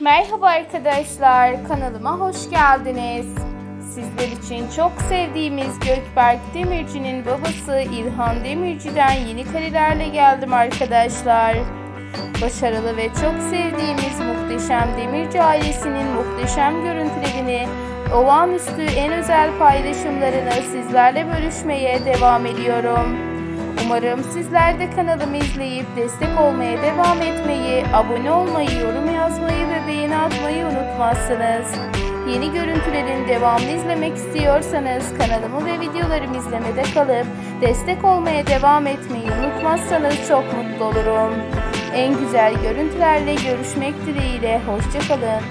Merhaba arkadaşlar, kanalıma hoş geldiniz. Sizler için çok sevdiğimiz Gökberk Demirci'nin babası İlhan Demirci'den yeni karelerle geldim arkadaşlar. Başarılı ve çok sevdiğimiz muhteşem Demirci ailesinin muhteşem görüntülerini, olağanüstü en özel paylaşımlarını sizlerle bölüşmeye devam ediyorum. Umarım sizler de kanalımı izleyip destek olmaya devam etmeyi, abone olmayı, yorum yazmayı ve beğeni atmayı unutmazsınız. Yeni görüntülerin devamını izlemek istiyorsanız kanalımı ve videolarımı izlemede kalıp destek olmaya devam etmeyi unutmazsanız çok mutlu olurum. En güzel görüntülerle görüşmek dileğiyle, hoşçakalın.